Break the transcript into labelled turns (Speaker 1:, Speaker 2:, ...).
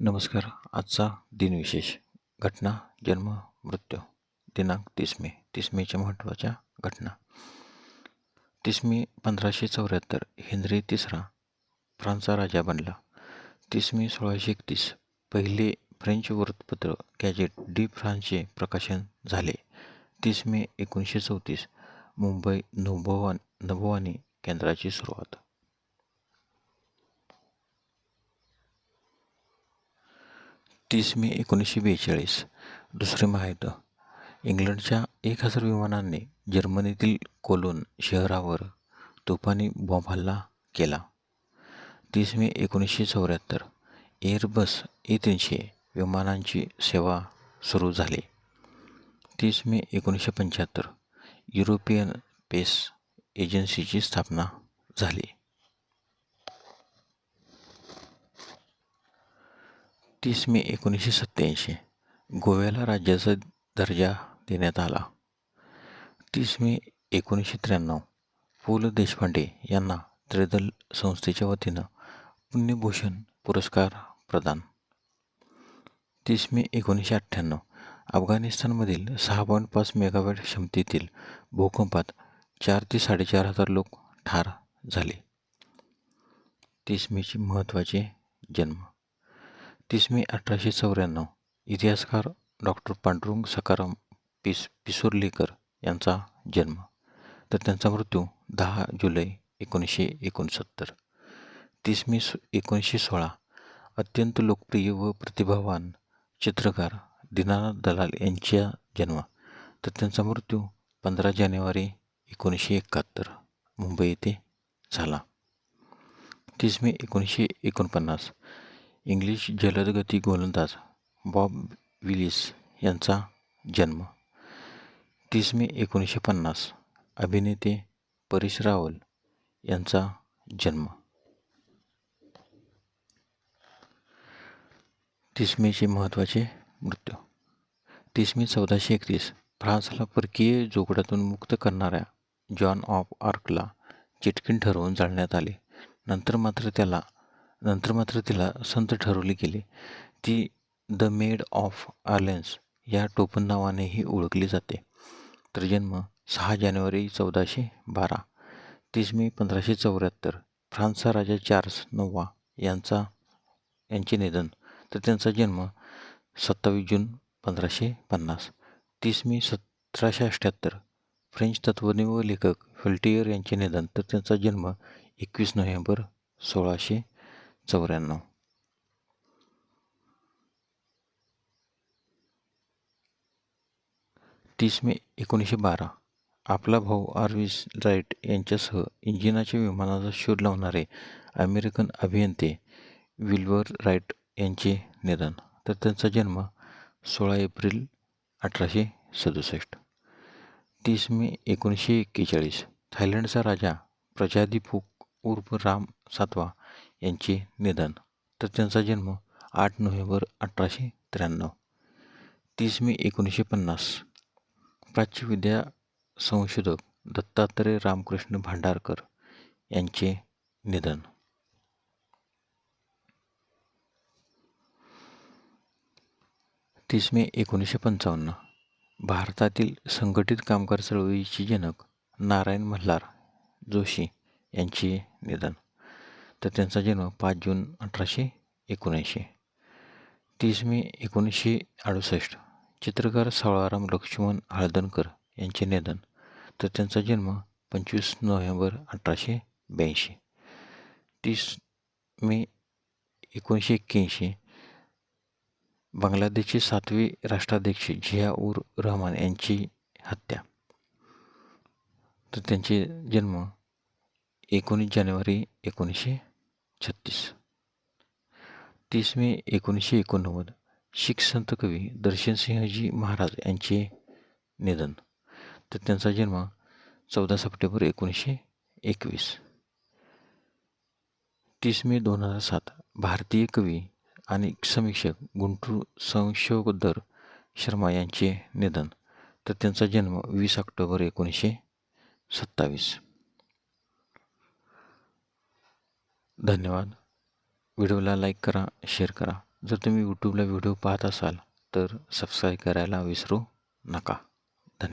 Speaker 1: नमस्कार. आजचा दिनविशेष घटना जन्म मृत्यू दिनांक तीस मे तीस मेच्या महत्त्वाच्या घटना. तीस मे पंधराशे चौऱ्याहत्तर हेनरी तिसरा फ्रान्सचा राजा बनला. तीस मे सोळाशे एकतीस पहिले फ्रेंच वृत्तपत्र गॅजेट डी फ्रान्सचे प्रकाशन झाले. तीस मे एकोणीसशे चौतीस मुंबई नभोवान नभोवाणी केंद्राची सुरुवात. तीस मे एकोणीसशे बेचाळीस. दुसरे महायुद्ध इंग्लंडच्या एक हजार विमानांनी जर्मनीतील कोलोन शहरावर तुफानी बॉम्ब हल्ला केला. तीस मे एकोणीसशे चौऱ्याहत्तर एअरबस ए तीनशे विमानांची सेवा सुरू झाली. तीस मे एकोणीसशे पंच्याहत्तर युरोपियन पेस एजन्सीची स्थापना झाली. तीस मे एकोणीसशे सत्त्याऐंशी गोव्याला राज्याचा दर्जा देण्यात आला. तीस मे एकोणीसशे त्र्याण्णव पु ल देशपांडे यांना त्रिदल संस्थेच्या वतीनं पुण्यभूषण पुरस्कार प्रदान. तीस मे एकोणीसशे अठ्ठ्याण्णव अफगाणिस्तानमधील सहा पॉईंट पाच मेगावॅट क्षमतेतील भूकंपात चार ते साडेचार हजार लोक ठार झाले. तीस मेचे महत्त्वाचे जन्म तीस मे अठराशे चौऱ्याण्णव. इतिहासकार डॉक्टर पांडुरंग सकाराम पिस पिसुर्लीकर यांचा जन्म. तर त्यांचा मृत्यू दहा जुलै एकोणीसशे एकोणसत्तर. तीस मे सो एकोणीसशे सोळा. अत्यंत लोकप्रिय व प्रतिभावान चित्रकार दीनानाथ दलाल यांचा जन्म. तर त्यांचा मृत्यू पंधरा जानेवारी एकोणीसशे एकाहत्तर मुंबई येथे झाला. तीस मे एकोणीसशे एकोणपन्नास. इंग्लिश जलदगती गोलंदाज बॉब विलिस यांचा जन्म तीस मे एकोणीसशे पन्नास अभिनेते परेश रावल यांचा जन्म. तीस मेचे महत्त्वाचे मृत्यू. तीस मे चौदाशे एकतीस फ्रान्सला परकीय जोगडातून मुक्त करणाऱ्या जॉन ऑफ आर्कला चिटकीण ठरवून जाळण्यात आले. नंतर मात्र त्याला नंतर मात्र तिला संत ठरवली गेली. ती द मेड ऑफ आर्लेन्स या टोपण नावानेही ओळखली जाते. तर जन्म सहा जानेवारी चौदाशे बारा. तीस मे पंधराशे चौऱ्याहत्तर. फ्रान्सचा राजा चार्ल्स नववा यांचा यांचे निधन. तर त्यांचा जन्म सत्तावीस जून पंधराशे पन्नास. तीस मे सतराशे अठ्ठ्याहत्तर फ्रेंच तत्त्वज्ञ व लेखक फेल्टियर यांचे निधन. तर त्यांचा जन्म एकवीस नोव्हेंबर सोळाशे चौऱ्याण्णव तीस मे एकोणीसशे बारा. आपला भाऊ आर्विस राईट यांच्यासह इंजिनाच्या विमानाचा शोध लावणारे अमेरिकन अभियंते विल्वर राईट यांचे निधन. तर त्यांचा जन्म सोळा एप्रिल अठराशे सदुसष्ट. तीस मे एकोणीसशे एक्केचाळीस. थायलंडचा राजा प्रजादीपूक उर्फ राम सातवा यांचे निधन. तर त्यांचा जन्म आठ नोव्हेंबर अठराशे त्र्याण्णव. तीस मे एकोणीसशे पन्नास. प्राच्यविद्या संशोधक दत्तात्रय रामकृष्ण भांडारकर यांचे निधन. तीस मे एकोणीसशे पंचावन्न. भारतातील संघटित कामगार चळवळीचे जनक नारायण मल्हार जोशी यांचे निधन. तर त्यांचा जन्म पाच जून अठराशे एकोणऐंशी. तीस मे एकोणीसशे अडुसष्ट. चित्रकार सावळाराम लक्ष्मण हळदणकर यांचे निधन. तर त्यांचा जन्म पंचवीस नोव्हेंबर अठराशे ब्याऐंशी. तीस मे एकोणीसशे एक्क्याऐंशी. बांगलादेशचे सातवे राष्ट्राध्यक्ष झिया उर रहमान यांची हत्या. तर त्यांचे जन्म एकोणीस जानेवारी एकोणीसशे छत्तीस. तीस मे एकोणीसशे एकोणनव्वद. शीख संत कवी दर्शनसिंहजी महाराज यांचे निधन. तर त्यांचा जन्म चौदा सप्टेंबर एकोणीसशे एकवीस. तीस मे दोन हजार सात. भारतीय कवी आणि समीक्षक गुंटूर संशोधर शर्मा यांचे निधन. तर त्यांचा जन्म वीस ऑक्टोबर एकोणीसशे सत्तावीस. धन्यवाद. व्हिडिओला लाईक करा शेअर करा. जर तुम्ही यूट्यूबला व्हिडिओ पाहत असाल तर सबस्क्राईब करायला विसरू नका.